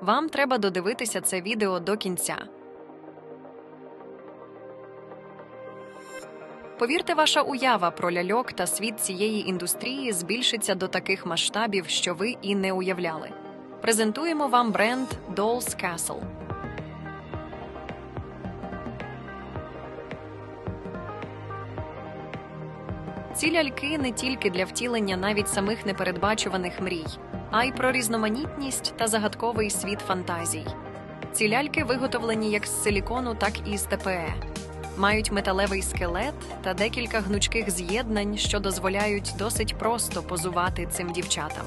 Вам треба додивитися це відео до кінця. Повірте, ваша уява про ляльок та світ цієї індустрії збільшиться до таких масштабів, що ви і не уявляли. Презентуємо вам бренд Dolls Castle. Ці ляльки не тільки для втілення навіть самих непередбачуваних мрій, а й про різноманітність та загадковий світ фантазій. Ці ляльки виготовлені як з силікону, так і з ТПЕ. Мають металевий скелет та декілька гнучких з'єднань, що дозволяють досить просто позувати цим дівчатам.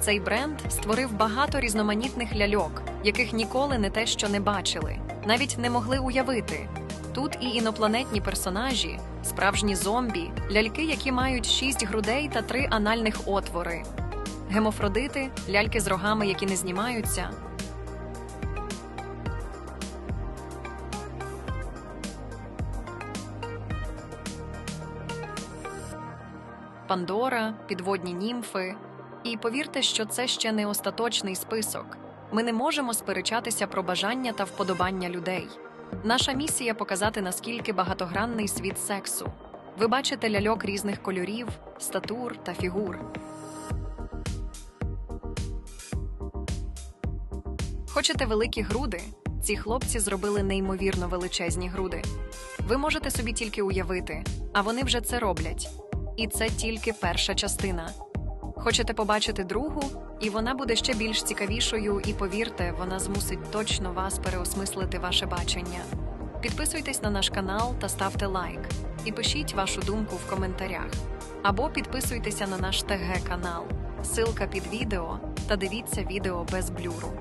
Цей бренд створив багато різноманітних ляльок, яких ніколи не те, що не бачили, навіть не могли уявити. Тут і інопланетні персонажі, справжні зомбі, ляльки, які мають шість грудей та три анальних отвори, гемофродити, ляльки з рогами, які не знімаються. Пандора, підводні німфи. І повірте, що це ще не остаточний список. Ми не можемо сперечатися про бажання та вподобання людей. Наша місія показати, наскільки багатогранний світ сексу. Ви бачите ляльок різних кольорів, статур та фігур. Хочете великі груди? Ці хлопці зробили неймовірно величезні груди. Ви можете собі тільки уявити, а вони вже це роблять. І це тільки перша частина. Хочете побачити другу, і вона буде ще більш цікавішою, і повірте, вона змусить точно вас переосмислити ваше бачення. Підписуйтесь на наш канал та ставте лайк, і пишіть вашу думку в коментарях. Або підписуйтеся на наш ТГ канал, ссылка під відео та дивіться відео без блюру.